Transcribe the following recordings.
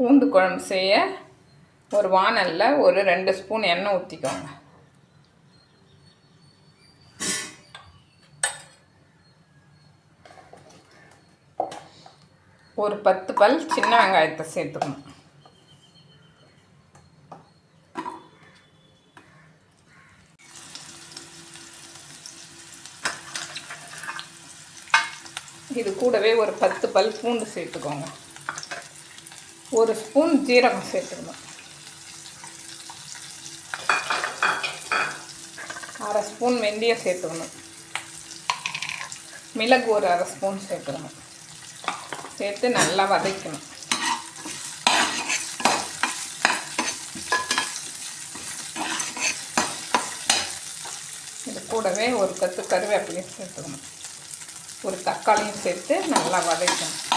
பூண்டு குழம்பு செய்ய ஒரு வானலில் ஒரு ரெண்டு ஸ்பூன் எண்ணெய் ஊற்றிக்கோங்க ஒரு பத்து பல் சின்ன வெங்காயத்தை சேர்த்துக்கணும். இது கூடவே ஒரு பத்து பல் பூண்டு சேர்த்துக்கோங்க. ஒரு ஸ்பூன் ஜீரகம் சேர்த்துக்கணும். அரை ஸ்பூன் வெந்தயம் சேர்த்துக்கணும். மிளகு ஒரு அரை ஸ்பூன் சேர்த்துக்கணும். சேர்த்து நல்லா வதக்கணும். இது கூடவே ஒரு கத்து கருவேப்பிலையும் சேர்த்துக்கணும். ஒரு தக்காளியும் சேர்த்து நல்லா வதக்கணும்.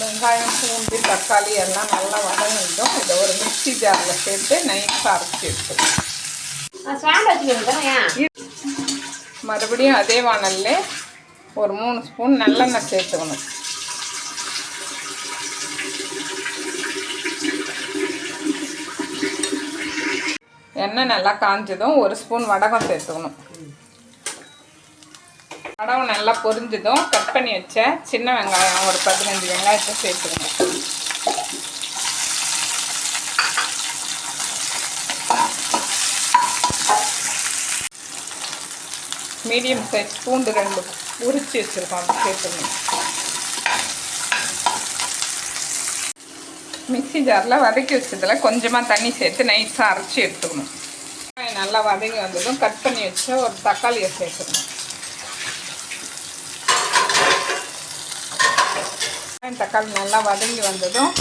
வெங்காயம் பூண்டு தக்காளி எல்லாம் நல்லா வதங்கிடும் இதை ஒரு மிக்சி ஜாரில் சேர்த்து நைஸாக அரைச்சி எடுத்துக்கணும் மறுபடியும் அதே வானல்ல ஒரு மூணு ஸ்பூன் நல்லெண்ணெய் சேர்த்துக்கணும். எண்ணெய் நல்லா காஞ்சதும் ஒரு ஸ்பூன் வடகம் சேர்த்துக்கணும். கடவு நல்லா பொரிஞ்சதும் கட் பண்ணி வச்ச சின்ன வெங்காயம் ஒரு பதினஞ்சு வெங்காயத்தை சேர்த்துருங்க. மீடியம் சைஸ் பூண்டு ரெண்டு உரிச்சு வச்சுருக்கோம் அதை சேர்த்துருங்க. மிக்ஸி ஜாரில் வதக்கி வச்சதில் கொஞ்சமாக தண்ணி சேர்த்து நைஸாக அரைச்சி எடுத்துக்கணும். நல்லா வதங்கி வந்ததும் கட் பண்ணி வச்ச ஒரு தக்காளியை சேர்த்துக்கணும். வெங்காயம் தக்காளி நல்லா வதங்கி வந்ததும்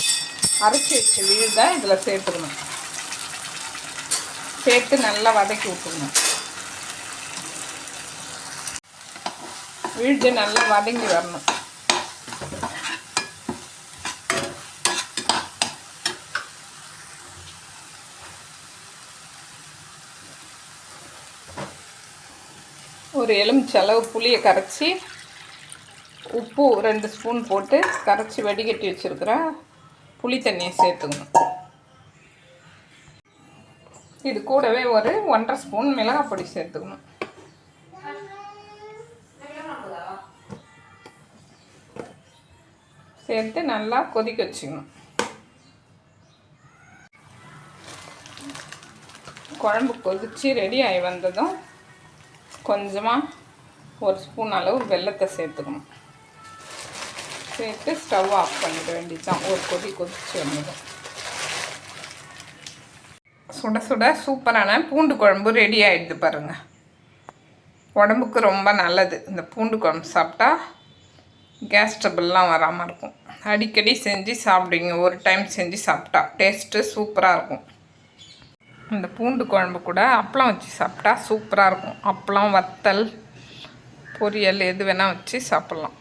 அரைச்சி வச்ச விழுதை இதில் சேர்த்துக்கணும். சேர்த்து நல்லா வதக்கி விட்டுக்கணும். விழுது நல்லா வதங்கி வரணும். ஒரு எலுமிச்சளவு புளியை கரைச்சி உப்பு ரெண்டு ஸ்பூன் போட்டு கரைச்சி வடிகட்டி வச்சுருக்கிற புளி தண்ணியை சேர்த்துக்கணும். இது கூடவே ஒரு ஒன்றரை ஸ்பூன் மிளகாய் பொடி சேர்த்துக்கணும். சேர்த்து நல்லா கொதிக்க வச்சுக்கணும். குழம்பு கொதித்து ரெடி ஆகி வந்ததும் கொஞ்சமாக ஒரு ஸ்பூன் அளவு வெல்லத்தை சேர்த்துக்கணும். சேர்த்து ஸ்டவ் ஆஃப் பண்ணிட வேண்டியதுதான் ஒரு கொதி கொதிச்சு வந்துடும் சுட சுட சூப்பரான பூண்டு குழம்பு ரெடி ஆகிடுது பாருங்கள் உடம்புக்கு ரொம்ப நல்லது இந்த பூண்டு குழம்பு சாப்பிட்டா கேஸ் ட்ரபிள்லாம் வராமல் இருக்கும் அடிக்கடி செஞ்சு சாப்பிடுங்க ஒரு டைம் செஞ்சு சாப்பிட்டா டேஸ்ட்டு சூப்பராக இருக்கும். இந்த பூண்டு குழம்பு கூட அப்பளம் வச்சு சாப்பிட்டா சூப்பராக இருக்கும். அப்பளம் வத்தல் பொரியல் எது வேணால் வச்சு சாப்பிட்லாம்